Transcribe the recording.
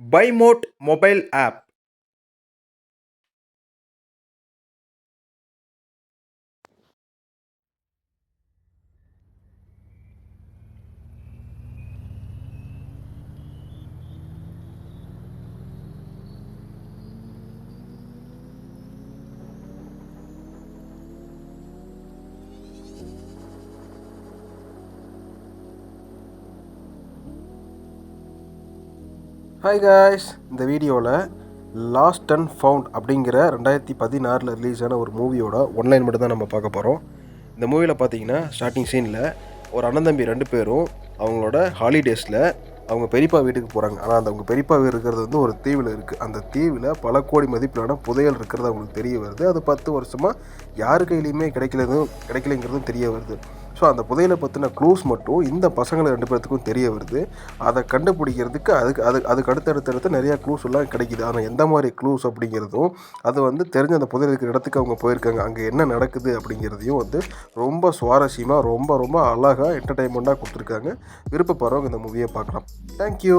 by mod mobile app hi guys இந்த வீடியோவில் last and found அப்படிங்கிற ரெண்டாயிரத்தி பதினாறில் ரிலீஸ் ஆன ஒரு மூவியோட ஒன்லைன் மட்டும் தான் நம்ம பார்க்க போகிறோம் இந்த மூவியில் பார்த்தீங்கன்னா ஸ்டார்டிங் சீனில் ஒரு அண்ணன் தம்பி ரெண்டு பேரும் அவங்களோட ஹாலிடேஸில் அவங்க பெரியப்பா வீட்டுக்கு போகிறாங்க ஆனால் அந்த அவங்க பெரியப்பா வீடு இருக்கிறது வந்து ஒரு தீவில் இருக்குது அந்த தீவில் பல கோடி மதிப்பிலான புதையல் இருக்கிறது அவங்களுக்கு தெரிய வருது. அது பத்து வருஷமாக யார் கையிலையுமே கிடைக்கலதும் கிடைக்கலைங்கிறதும் தெரிய வருது. ஸோ அந்த புதையலை பற்றின க்ளூஸ் மட்டும் இந்த பசங்களை ரெண்டு பேர்த்துக்கும் தெரிய வருது. அதை கண்டுபிடிக்கிறதுக்கு அதுக்கு அதுக்கு அதுக்கு அடுத்தடுத்தடுத்து நிறையா க்ளூஸ் எல்லாம் கிடைக்கிது. ஆனால் எந்த மாதிரி க்ளூஸ் அப்படிங்கிறதும் அது வந்து தெரிஞ்ச அந்த புதையல் இருக்கிற இடத்துக்கு அவங்க போயிருக்காங்க. அங்கே என்ன நடக்குது அப்படிங்கிறதையும் வந்து ரொம்ப சுவாரஸ்யமாக ரொம்ப ரொம்ப அழகாக என்டர்டைன்மெண்ட்டாக கொடுத்துருக்காங்க. விருப்பப்படுறவங்க இந்த மூவியை பார்க்கலாம். தேங்க்யூ